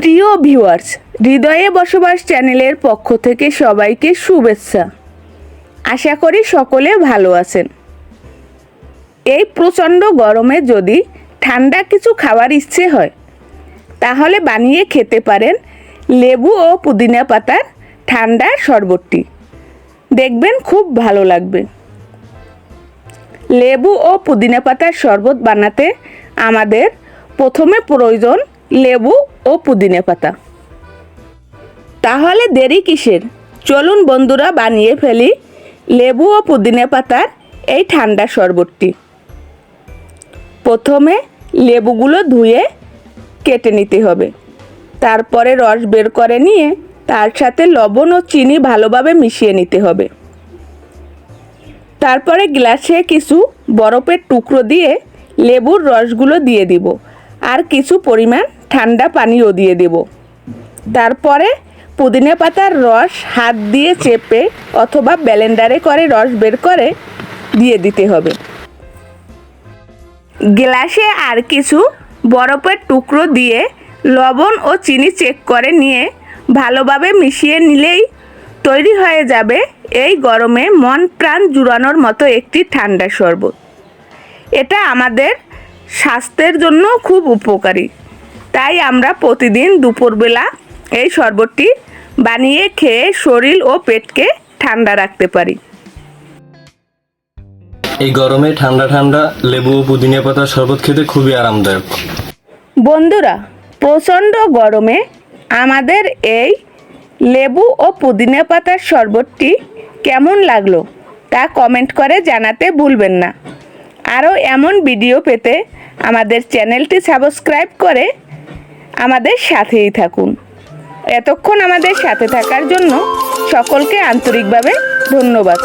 প্রিয় ভিউয়ার্স, হৃদয়ে বসবাস চ্যানেলের পক্ষ থেকে সবাইকে শুভেচ্ছা। আশা করি সকলে ভালো আছেন। এই প্রচণ্ড গরমে যদি ঠান্ডা কিছু খাওয়ার ইচ্ছে হয়, তাহলে বানিয়ে খেতে পারেন লেবু ও পুদিনা পাতার ঠান্ডা শরবতটি। দেখবেন খুব ভালো লাগবে। লেবু ও পুদিনা পাতার শরবত বানাতে আমাদের প্রথমে প্রয়োজন লেবু ও পুদিনা পাতা। তাহলে দেরি কিসের? চলুন বন্ধুরা বানিয়ে ফেলি লেবু ও পুদিনা পাতার এই ঠান্ডা শরবতটি। প্রথমে লেবুগুলো ধুয়ে কেটে নিতে হবে। তারপরে রস বের করে নিয়ে তার সাথে লবণ ও চিনি ভালোভাবে মিশিয়ে নিতে হবে। তারপরে গ্লাসে কিছু বরফের টুকরো দিয়ে লেবুর রসগুলো দিয়ে দিব। আর কিছু পরিমাণ ঠান্ডা পানিও দিয়ে দেব। তারপরে পুদিনা পাতার রস হাত দিয়ে চেপে অথবা ব্যালেন্ডারে করে রস বের করে দিয়ে দিতে হবে। গ্লাসে আর কিছু বরফের টুকরো দিয়ে লবণ ও চিনি চেক করে নিয়ে ভালোভাবে মিশিয়ে নিলেই তৈরি হয়ে যাবে এই গরমে মন প্রাণ জুড়ানোর মতো একটি ঠান্ডা শরবত। এটা আমাদের স্বাস্থ্যের জন্য খুব উপকারী। তাই আমরা প্রতিদিন দুপুরবেলা এই শরবতটি বানিয়ে খেয়ে শরীর ও পেটকে ঠান্ডা রাখতে পারি। এই গরমে ঠান্ডা ঠান্ডা লেবু ও পুদিনা পাতার শরবত খেতে খুবই আরামদায়ক। বন্ধুরা প্রচণ্ড গরমে আমাদের এই লেবু ও পুদিনা পাতার শরবতটি কেমন লাগল তা কমেন্ট করে জানাতে ভুলবেন না। আরও এমন ভিডিও পেতে আমাদের চ্যানেলটি সাবস্ক্রাইব করে আমাদের সাথেই থাকুন। এতক্ষণ আমাদের সাথে থাকার জন্য সকলকে আন্তরিকভাবে ধন্যবাদ।